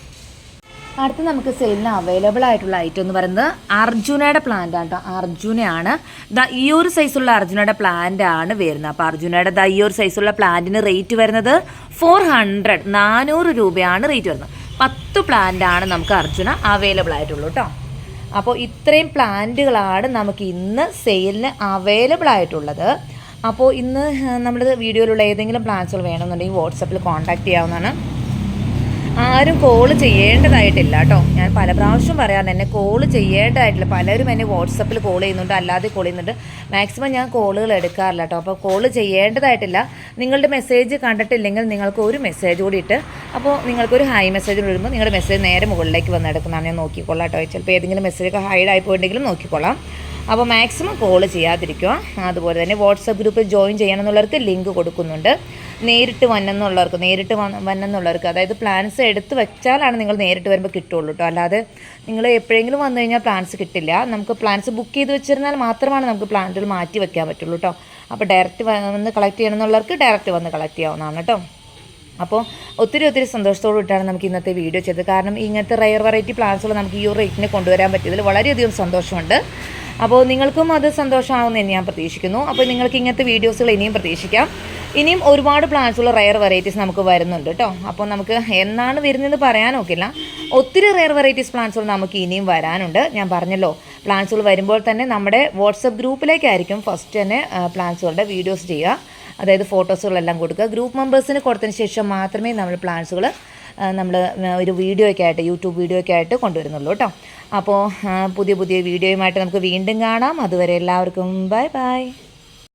അടുത്ത് നമുക്ക് സെയിലിന് അവൈലബിൾ ആയിട്ടുള്ള ഐറ്റം എന്ന് പറയുന്നത് അർജുനയുടെ പ്ലാന്റ് ആണ് കേട്ടോ അർജുനയാണ്. ദാ ഈ ഒരു സൈസുള്ള അർജുനയുടെ പ്ലാന്റ് ആണ് വരുന്നത്. അപ്പോൾ അർജുനയുടെ ദ ഈ ഒരു സൈസുള്ള പ്ലാന്റിന് റേറ്റ് വരുന്നത് ഫോർ ഹൺഡ്രഡ് നാനൂറ് രൂപയാണ് റേറ്റ് വരുന്നത്. പത്ത് പ്ലാന്റ് ആണ് നമുക്ക് അർജുന അവൈലബിൾ ആയിട്ടുള്ളൂ കേട്ടോ അപ്പോൾ ഇത്രയും പ്ലാന്റുകളാണ് നമുക്ക് ഇന്ന് സെയിലിന് അവൈലബിൾ ആയിട്ടുള്ളത്. അപ്പോൾ ഇന്ന് നമ്മുടെ വീഡിയോയിലുള്ള ഏതെങ്കിലും പ്ലാന്റ്സുകൾ വേണമെന്നുണ്ടെങ്കിൽ വാട്സപ്പിൽ കോൺടാക്റ്റ് ചെയ്യാവുന്നതാണ്. ആരും കോൾ ചെയ്യേണ്ടതായിട്ടില്ല കേട്ടോ. ഞാൻ പല പ്രാവശ്യം പറയാറുണ്ട് എന്നെ കോൾ ചെയ്യേണ്ടതായിട്ടില്ല. പലരും എന്നെ വാട്സപ്പിൽ കോൾ ചെയ്യുന്നുണ്ട് അല്ലാതെ കോൾ ചെയ്യുന്നുണ്ട്. മാക്സിമം ഞാൻ കോളുകൾ എടുക്കാറില്ല കേട്ടോ. അപ്പോൾ കോൾ ചെയ്യേണ്ടതായിട്ടില്ല. നിങ്ങളുടെ മെസ്സേജ് കണ്ടിട്ടില്ലെങ്കിൽ നിങ്ങൾക്ക് ഒരു മെസ്സേജ് കൂടി ഇട്ട് അപ്പോൾ നിങ്ങൾക്കൊരു ഹൈ മെസ്സേജ് വരുമ്പോൾ നിങ്ങളുടെ മെസ്സേജ് നേരെ മുകളിലേക്ക് വന്ന് എടുക്കുന്നതാണ് ഞാൻ നോക്കിക്കൊള്ളാം കേട്ടോ. ചിലപ്പോൾ ഏതെങ്കിലും മെസ്സേജൊക്കെ ഹൈഡ് ആയി പോയിട്ടുണ്ടെങ്കിലും നോക്കിക്കൊള്ളാം അപ്പോൾ മാക്സിമം കോൾ ചെയ്യാതിരിക്കുക. അതുപോലെ തന്നെ വാട്സപ്പ് ഗ്രൂപ്പിൽ ജോയിൻ ചെയ്യണമെന്നുള്ളവർക്ക് ലിങ്ക് കൊടുക്കുന്നുണ്ട്. നേരിട്ട് വന്നെന്നുള്ളവർക്ക് നേരിട്ട് വന്ന വന്നെന്നുള്ളവർക്ക് അതായത് പ്ലാൻസ് എടുത്ത് വെച്ചാലാണ് നിങ്ങൾ നേരിട്ട് വരുമ്പോൾ കിട്ടുള്ളൂ കേട്ടോ അല്ലാതെ നിങ്ങൾ എപ്പോഴെങ്കിലും വന്നു കഴിഞ്ഞാൽ പ്ലാൻസ് കിട്ടില്ല. നമുക്ക് പ്ലാൻസ് ബുക്ക് ചെയ്ത് വെച്ചിരുന്നാൽ മാത്രമാണ് നമുക്ക് പ്ലാന്റുകൾ മാറ്റി വെക്കാൻ പറ്റുള്ളൂ കേട്ടോ അപ്പോൾ ഡയറക്റ്റ് വന്ന് കളക്ട് ചെയ്യണമെന്നുള്ളവർക്ക് ഡയറക്റ്റ് വന്ന് കളക്ട് ചെയ്യാവുന്നതാണ് കേട്ടോ അപ്പോൾ ഒത്തിരി ഒത്തിരി സന്തോഷത്തോട് കൂടിയിട്ടാണ് നമുക്ക് ഇന്നത്തെ വീഡിയോ ചെയ്തത്. കാരണം ഇങ്ങനത്തെ റയർ വെറൈറ്റി പ്ലാന്റ്സുകൾ നമുക്ക് ഈ റേറ്റിന് കൊണ്ടുവരാൻ പറ്റിയതിൽ വളരെയധികം സന്തോഷമുണ്ട്. അപ്പോൾ നിങ്ങൾക്കും അത് സന്തോഷമാകുമെന്ന് ഞാൻ പ്രതീക്ഷിക്കുന്നു. അപ്പോൾ നിങ്ങൾക്ക് ഇങ്ങനത്തെ വീഡിയോസുകൾ ഇനിയും പ്രതീക്ഷിക്കാം. ഇനിയും ഒരുപാട് പ്ലാന്റ്സുള്ള റയർ വെറൈറ്റീസ് നമുക്ക് വരുന്നുണ്ട് കേട്ടോ അപ്പോൾ നമുക്ക് എന്നാണ് വരുന്നതെന്ന് പറയാൻ ഒത്തിരി റയർ വെറൈറ്റീസ് പ്ലാന്റ്സുകൾ നമുക്ക് ഇനിയും വരാനുണ്ട്. ഞാൻ പറഞ്ഞല്ലോ പ്ലാന്റ്സുകൾ വരുമ്പോൾ തന്നെ നമ്മുടെ വാട്സപ്പ് ഗ്രൂപ്പിലേക്കായിരിക്കും ഫസ്റ്റ് തന്നെ പ്ലാന്റ്സുകളുടെ വീഡിയോസ് ചെയ്യുക. അതായത് ഫോട്ടോസുകളെല്ലാം കൊടുക്കുക. ഗ്രൂപ്പ് മെമ്പേഴ്സിന് കൊടുത്തതിന് ശേഷം മാത്രമേ നമ്മൾ പ്ലാൻസുകൾ നമ്മൾ ഒരു വീഡിയോ ഒക്കെ ആയിട്ട് യൂട്യൂബ് വീഡിയോ ഒക്കെ ആയിട്ട് കൊണ്ടുവരുന്നുള്ളൂ കേട്ടോ അപ്പോൾ പുതിയ പുതിയ വീഡിയോയുമായിട്ട് നമുക്ക് വീണ്ടും കാണാം. അതുവരെ എല്ലാവർക്കും ബൈ ബൈ